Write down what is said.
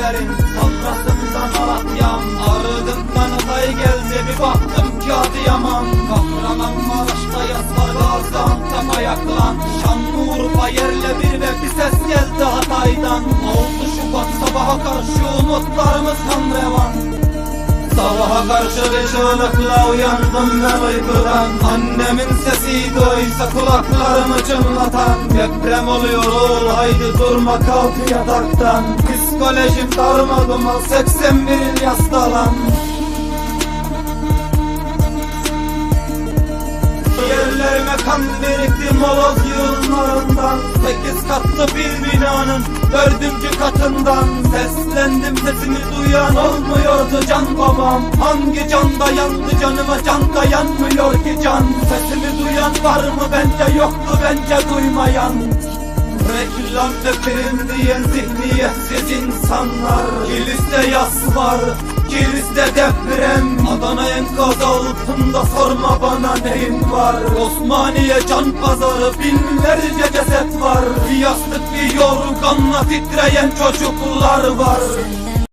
severim Sonrasında Malatya'm. Ardından Hatay geldi bir baktım ki Adıyaman Kahramanmaraş'ta yaz var Gaziantep ayaklan. Şanlıurfa yerle bir ve bir ses geldi Hatay'dan. 6 Şubat sabaha karşı umutlarımız kan revan Sabaha karşı çığlıkla uyandım ben uykudan. Annemin sesiydi oysa kulaklarımı çınlatan. Deprem oluyor oğul haydi durma kalk yataktan. Psikolojim darmaduman 81 yastalan Yerlerime kan birikti moloz yığınlarından. Sekiz katlı bir binanın dördüncü katından can babam Hangi canda yandı canıma can da yanmıyor ki can. Sesimi duyan var mı? Bence yoktu bence duymayan. Reklam ve prim diyen zihniyetsiz insanlar. Kilis'te yas var, Kilis'te deprem. Adana enkaz altında sorma bana neyin var? Osmaniye can pazarı binlerce ceset var. Bir yastık bir yorganla titreyen çocuklar var